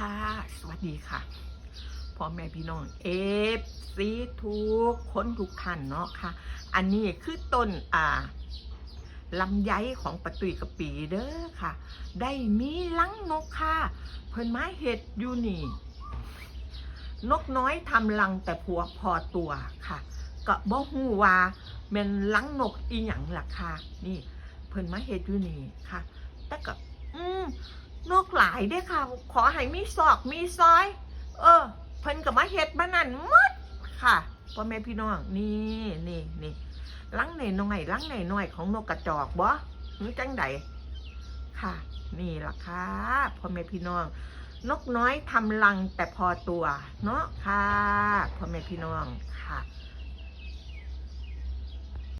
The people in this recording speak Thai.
ค่ะ สวัสดีค่ะพ่อแม่พี่น้องเอฟซีทุกคนทุกท่านเนาะค่ะ อันนี้คือต้นอ่าลำไยของปะตุยกะปีเด้อค่ะ ได้มีลังนกค่ะ เพิ่นมาเห็ดอยู่นี่ นกน้อยทำรังแต่ผัวพอตัวค่ะก็บ่ฮู้ว่าแม่นลังนกอีหยังล่ะค่ะ นี่ เพิ่นมาเฮ็ดอยู่นี่ค่ะแต่ก็อืมนก หลายเด้อค่ะ ขอให้มีศอกมีซอย เออ เพิ่นก็มาเฮ็ดมานั่นหมดค่ะพ่อแม่พี่น้องนี่นี่นี่ลังหน่อยๆลังหน่อยของนกกระจอกบ่หรือจังใดค่ะ นี่ล่ะค่ะพ่อแม่พี่น้อง นกน้อยทำรังแต่พอตัว เนาะค่ะพ่อแม่พี่น้องค่ะ